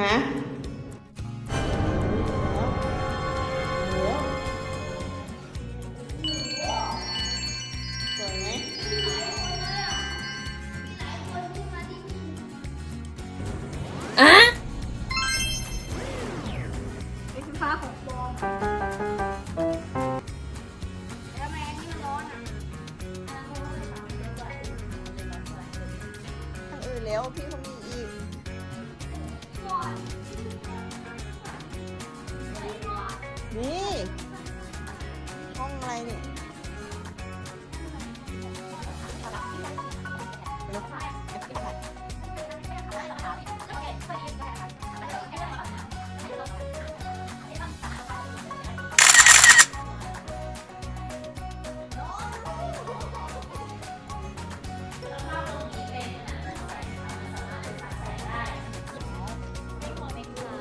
ฮะอะไอ้ฟ้าของปอมแล้วทำไมอันนี้มันร้อนอะนนั้ทางอื่นแล้วพี่เขามี นี่ ห้องอะไรเนี่ย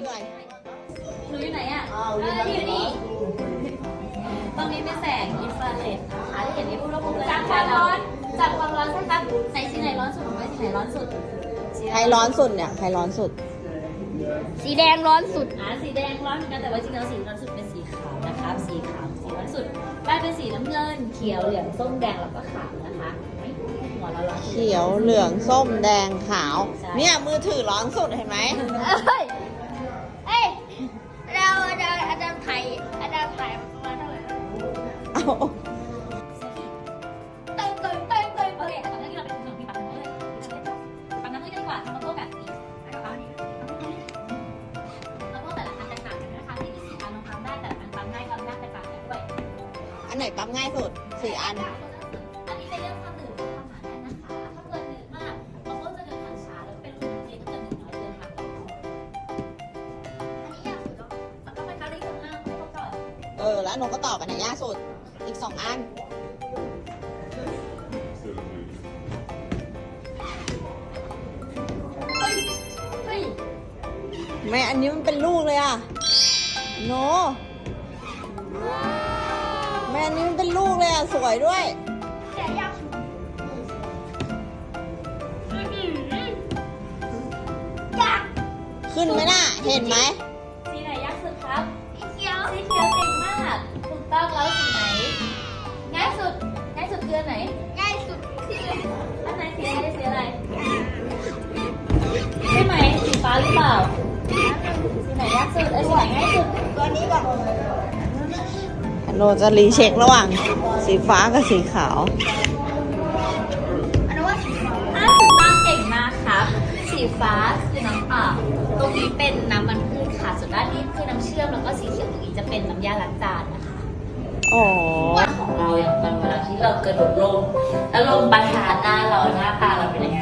กกลมๆคืออะไรหนูอยู่ไหนอะอยู่นี่ตรงนี้เป็นแสงอินฟราเรดนะคะที่เห็นในรูปเราปุ๊บจับความร้อนจับความร้อนใช่ครับไหนสีไหนร้อนสุดหรือไม่สีไหนร้อนสุดสีใครร้อนสุดเนี่ยใครร้อนสุด สีแดงร้อนสุดอ่าสีแดงร้อนเหมือนกันแต่ว่าจริงๆแล้วสีร้อนสุดเป็นสีขาวนะครับ สีขาวสีร้อนสุดได้เป็นสีน้ำเงิน เขียวเหลืองส้มแดงแล้วก็ขาวนะคะเฮ้ยหัวเราร้อนเขียวเหลืองส้มแดงขาว เนี่ยมือถือร้อนสุดเห็นไหม เอาเติมเติมเติมเติมโอเคแต่ตอนนี้เราเป็นขนมที่ปั๊มน้ำเลยปั๊มน้ำเลยกันดีกว่าทำมาโต้กันอีกแล้วก็แต่ละอันแตกต่างกันนะคะที่มีสีอันลงปั๊มได้แต่ละอันปั๊มได้ความยากแตกต่างกันด้วยอันไหนปั๊มง่ายสุดสี่อัน อันนี้เป็นเรื่องความหนืดความหนาแน่นนะคะ ถ้าเกิดหนืดมากมันก็จะเดินทางช้าแล้วก็เป็นรูปเจนถ้าเกิดหนืดน้อยเดินทางต่ออันนี้ยากสุดเนาะแล้วก็ไปคาเลิสมาให้เขาก่อนเออแล้วหนูก็ตอบอันไหนยากสุด อีกสองอัน เฮ้ย แม่อันนี้มันเป็นลูกเลยอะ โน แม่อันนี้มันเป็นลูกเลยอะ สวยด้วยแต่ยากสุดอื้อหือยาก ขึ้นไหมน่ะ เห็นไหม ออันไหนง่ายสุดคืออันไหนสีอะไรสีอะไรใช่ไหมสีฟ้าหรือเปล่าสีไหนยากสุดเอ้ยสีไหนง่ายสุดตัวนี้ก่อนโนจะรีเช็คระหว่าง สีฟ้ากับสีขาวอันนั้นว่าสีฟ้าอะถูกต้องเก่งมากครับ สีฟ้าคือน้ำเปล่าตรงนี้เป็นน้ำมันพืชค่ะ ส่วนด้านนี้คือน้ำเชื่อมแล้วก็สีเขียวตรงนี้จะเป็นน้ำยาล้างจานนะคะ อ๋อว่าของ เราเกิดหลงแล้วลมปะทะหน้าเราหน้าตาเราเป็นยังไง